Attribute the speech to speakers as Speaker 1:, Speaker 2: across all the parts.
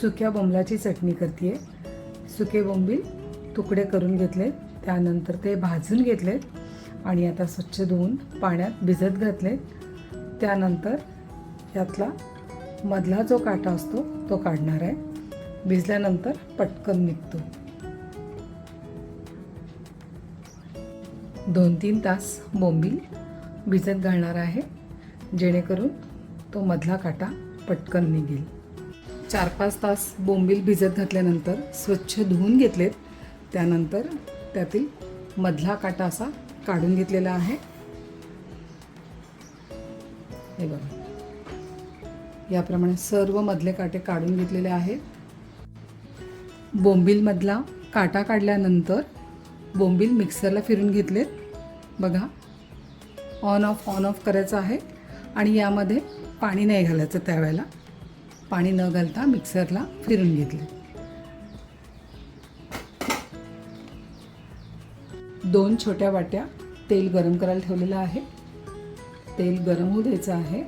Speaker 1: सुक्या बोंबलाची चटणी करते सुके बोंबील तुकडे करून घेतले त्यानंतर ते भाजून घेतले आणि आता स्वच्छ धुवून पाण्यात भिजत घातले त्यानंतर यातला मधला जो काटा असतो तो काढणार आहे. भिजल्यानंतर पटकन निघतो. दोन तीन तास बोंबील भिजत घालणार आहे. जेणेकरून तो मधला काटा पटकन निघेल. चार पाच तास बोंबील भिजत घातल्यानंतर स्वच्छ धुवून घेतलेत. त्यानंतर त्यातील मधला काटा असा काढून घेतलेला आहे. हे बघा. याप्रमाणे सर्व मधले काटे काढून घेतलेले आहेत. बोंबीलमधला काटा काढल्यानंतर बोंबील मिक्सरला फिरून घेतलेत. बघा. ऑन ऑफ ऑन ऑफ करायचं आहे. आणि यामध्ये पाणी नाही घालायचं त्यावेळेला. पाणी न घालता मिक्सरला फिरून घेतले. दोन छोट्या वाट्या तेल गरम करायला ठेवलेलं आहे. तेल गरम होऊ द्यायचं आहे.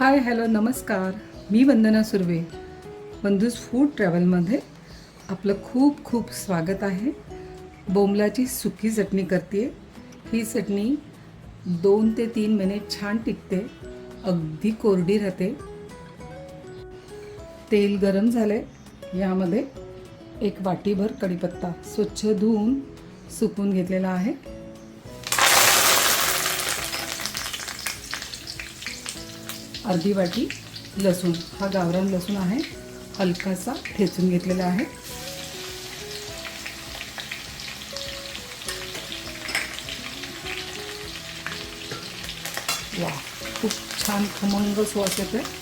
Speaker 1: हाय हॅलो नमस्कार. मी वंदना सुर्वे बंधूज फूड ट्रॅव्हलमध्ये आपलं खूप खूप स्वागत आहे. बोंबलाची सुकी चटणी करते ही चटणी दोन ते तीन महिने छान टिकते. अगदी कोरडी राहते. तेल गरम झाले यामध्ये एक वाटीभर कढीपत्ता स्वच्छ धुवून सुकून घेतलेला आहे. अर्धी वाटी लसूण. हा गावरान लसूण आहे. हलकासा ठेचून घेतलेला आहे. वा खूप छान खमंग स्वास येतो आहे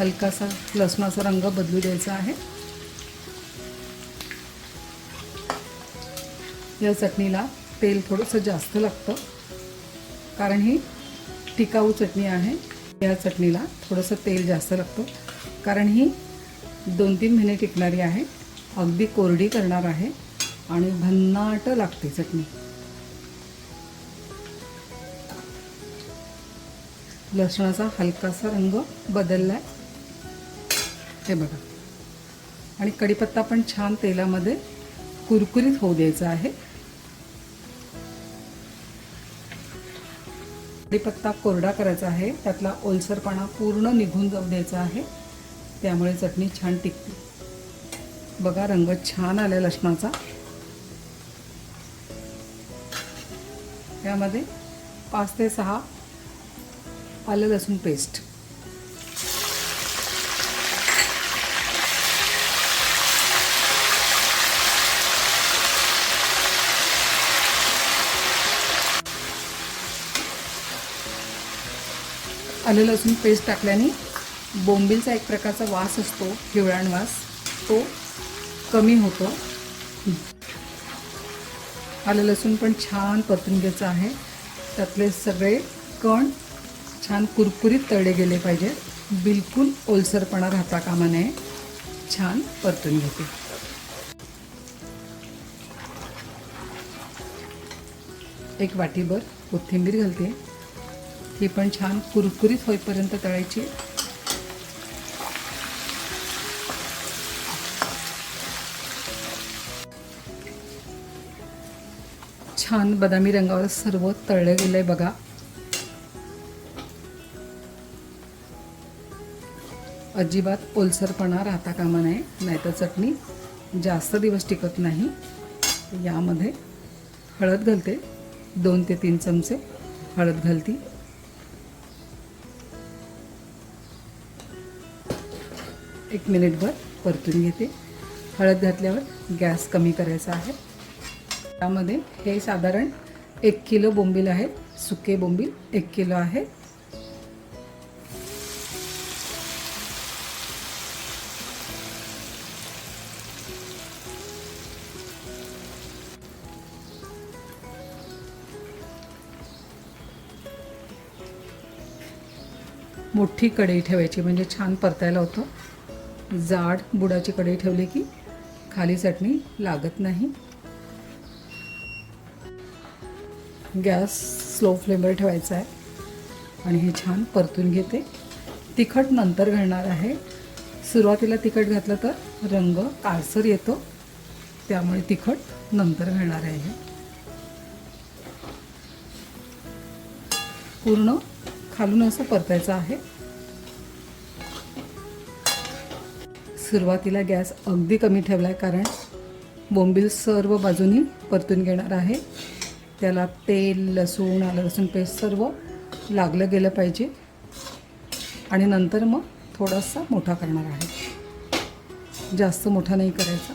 Speaker 1: हलकासा लसणाचा रंग बदलू द्यायचा आहे. या चटणीला तेल थोडंसं जास्त लागतं. कारण ही टिकाऊ चटणी आहे. या चटणीला थोडंसं तेल जास्त लागतं. कारण ही दोन तीन महिने टिकणारी आहे. अगदी कोरडी करणार आहे. आणि भन्नाट लागते चटणी. लसणाचा हलकासा रंग बदलला आहे हे बघा. आणि कढीपत्ता पण छान तेलामध्ये कुरकुरीत होऊ द्यायचा आहे. कढीपत्ता कोरडा करायचा आहे. त्यातला ओलसरपणा पूर्ण निघून जाऊ द्यायचा आहे. त्यामुळे चटणी छान टिकते. बघा रंग छान आला लसणाचा. यामध्ये पाच ते सहा आलं लसूण पेस्ट आलं लसूण पेस्ट टाकल्याने बोंबीलचा एक प्रकारचा वास असतो हिवळाण वास. तो कमी होतो. आलं लसूण पण छान परतून घ्यायचं आहे. त्यातले सगळे कण छान कुरकुरीत तळले गेले पाहिजे बिलकुल ओलसरपणा राहता कामा नये. छान परतून घेते. एक वाटीभर कोथिंबीर घालते. ही पण छान कुरकुरीत होईपर्यंत तळायची. छान बदामी रंगावर सर्व तळलं गेलंय बघा. अजिबात ओलसरपणा राहता कामा नये नाहीतर चटणी जास्त दिवस टिकत नाही. यामध्ये हळद घालते दोन ते तीन चमचे हळद घालती. एक मिनिटभर परतून घेते. हळद घातल्यावर गॅस कमी करायचा आहे. त्यामध्ये हे साधारण एक किलो बोंबील आहेत सुके बोंबील एक किलो आहे. मोठी कढई ठेवायची म्हणजे छान परतायला होतं. जाड बुडाची कढई ठेवली की खाली चटणी लागत नाही. गॅस स्लो फ्लेमवर ठेवायचा आहे आणि हे छान परतून घेते. तिखट नंतर घालणार आहे. सुरुवातीला तिखट घातलं तर रंग काळसर येतो. त्यामुळे तिखट नंतर घालणार आहे पूर्ण खालून असं परतायचं आहे. सुरुवातीला गॅस अगदी कमी ठेवला आहे कारण बोंबील सर्व बाजूनी परतून घेणार आहे. त्याला तेल लसूण आलं लसूण पेस्ट सर्व लागलं गेलं पाहिजे. आणि नंतर मग थोडासा मोठा करणार आहे. जास्त मोठा नाही करायचा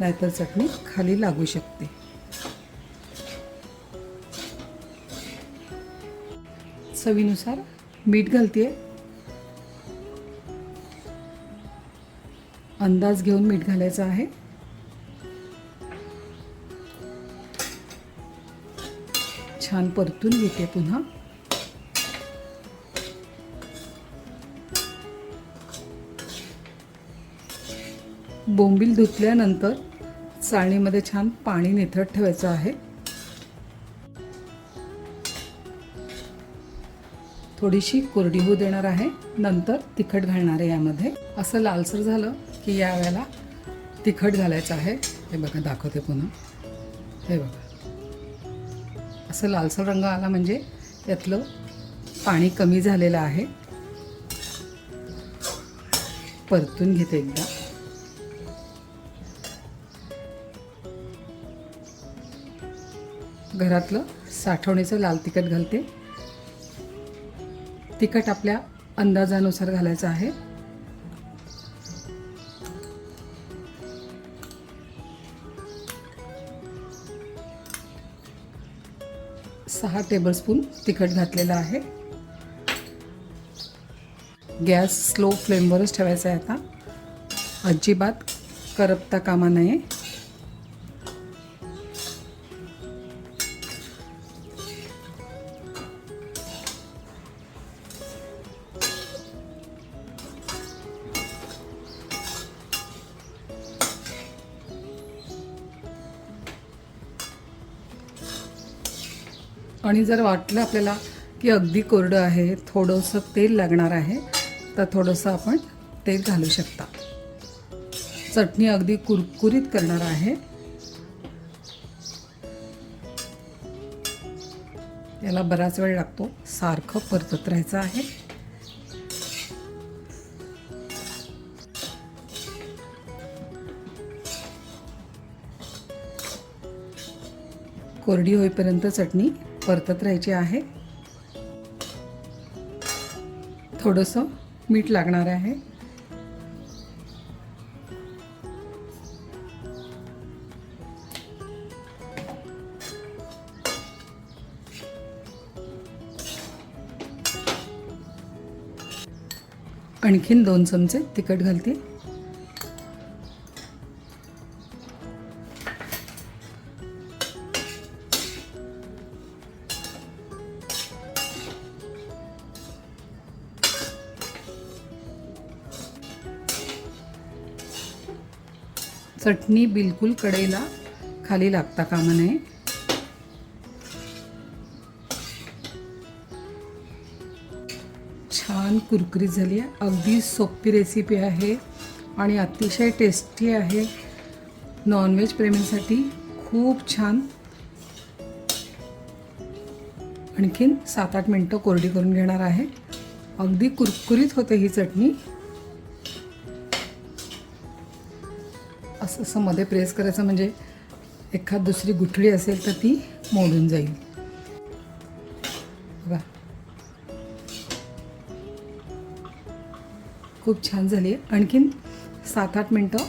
Speaker 1: नाहीतर चटणी खाली लागू शकते. चवीनुसार मीठ घालते अंदाज घेऊन मीठ घालायचं आहे. छान परतून घेते पुन्हा. बोंबील धुतल्यानंतर चाळणीमध्ये छान पाणी निथळत ठेवायचं आहे. थोडीशी कोरडी होऊ देणार आहे. नंतर तिखट घालणार आहे यामध्ये. असं लालसर झालं की यावेळेला तिखट घालायचं आहे. हे बघा दाखवते पुन्हा. हे बघा. असं लालसर रंग आला म्हणजे त्यातलं पाणी कमी झालेलं आहे. परतून घेते एकदा. घरातलं साठवणीचं लाल तिखट घालते. तिखट आपल्या अंदाजानुसार घालायचं आहे. सहा टेबलस्पून तिखट घातलेलं आहे. गॅस स्लो फ्लेमवरच ठेवायचा आहे आता. अजिबात करपता कामा नये. आणि जर वाटलं आपल्याला की अगदी कोरडं आहे थोडंसं तेल लागणार आहे तर थोडंसं आपण तेल घालू शकता. चटणी अगदी कुरकुरीत करणार आहे. याला बराच वेळ लागतो. सारखं परतत राहायचं आहे. कोरडी होईपर्यंत चटणी परतत राहायची आहे. थोडंसं मीठ लागणार आहे. आणखीन दोन चमचे तिखट घालते. चटणी बिलकुल कडेला खाली लागता कामा नये. छान कुरकुरीत झाली आहे. अगदी सोपी रेसिपी आहे आणि अतिशय टेस्टी आहे. नॉनव्हेज प्रेमींसाठी खूप छान. आणखीन सात आठ मिनटं कोरडी करून घेणार आहे. अगदी कुरकुरीत होते ही चटणी. असं असं मध्ये प्रेस करायचं म्हणजे एखाद दुसरी गुठळी असेल तर ती मोडून जाईल. बघा. खूप छान झाली आहे. आणखीन सात आठ मिनटं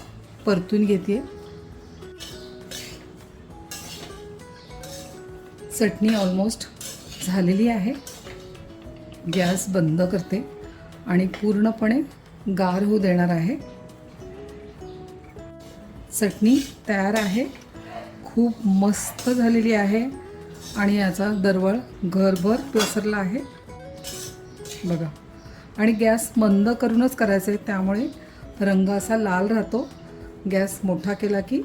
Speaker 1: परतून घेते चटणी ऑलमोस्ट झालेली आहे. गॅस बंद करते आणि पूर्णपणे गार होऊ देणार आहे. चटणी तयार आहे. खूप मस्त झालेली आहे आणि याचा दरवळ घरभर पसरला आहे. बघा. आणि गॅस मंद करूनच करायचं आहे त्यामुळे रंग असा लाल राहतो. गॅस मोठा केला की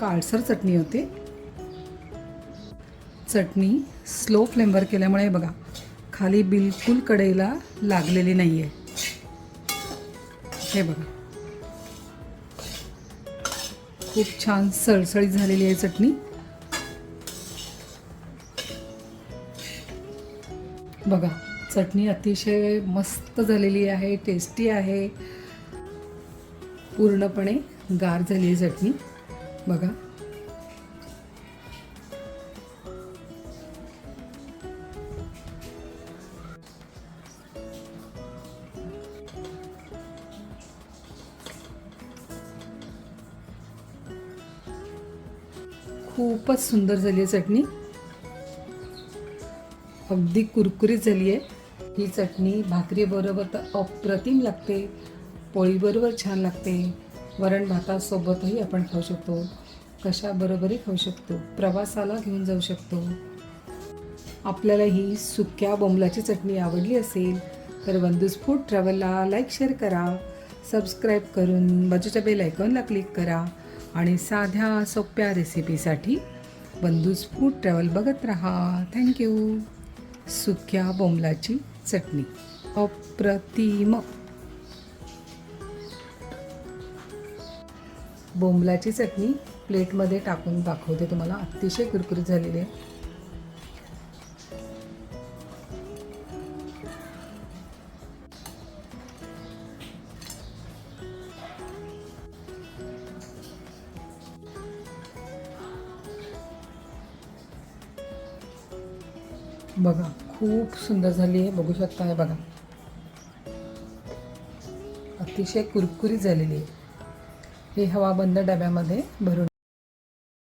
Speaker 1: काळसर चटणी होते. चटणी स्लो फ्लेमवर केल्यामुळे बघा खाली बिलकुल कढईला लागलेली नाही आहे हे बघा. खूप छान सळसळीत झालेली आहे चटणी. बघा चटणी अतिशय मस्त झालेली आहे टेस्टी आहे. पूर्णपणे गार झाली आहे चटणी. बघा. खूपच सुंदर झाली आहे चटणी. अगदी कुरकुरीत झाली आहे. ही चटणी भाकरीबरोबर तर अप्रतिम लागते. पोळीबरोबर छान लागते. वरण भातासोबतही आपण खाऊ शकतो. कशाबरोबरही खाऊ शकतो. प्रवासाला घेऊन जाऊ शकतो. आपल्याला ही सुक्या बोंबलाची चटणी आवडली असेल तर बंधूस फूड ट्रॅव्हलला लाईक शेअर करा. सबस्क्राईब करून बाजूच्या बेल आयकॉनला क्लिक करा. आणि साध्या सोप्या रेसिपीसाठी बंधूज फूड ट्रॅव्हल बघत राहा. थँक्यू सुक्या बोंबलाची चटणी. अप्रतिम. बोंबलाची चटणी प्लेटमध्ये टाकून दाखवते तुम्हाला. अतिशय कुरकुरीत झालेली आहे. बघा खूप सुंदर झाली आहे. बघू शकता हे बघा. अतिशय कुरकुरीत झालेली आहे. हे हवाबंद डब्यामध्ये भरून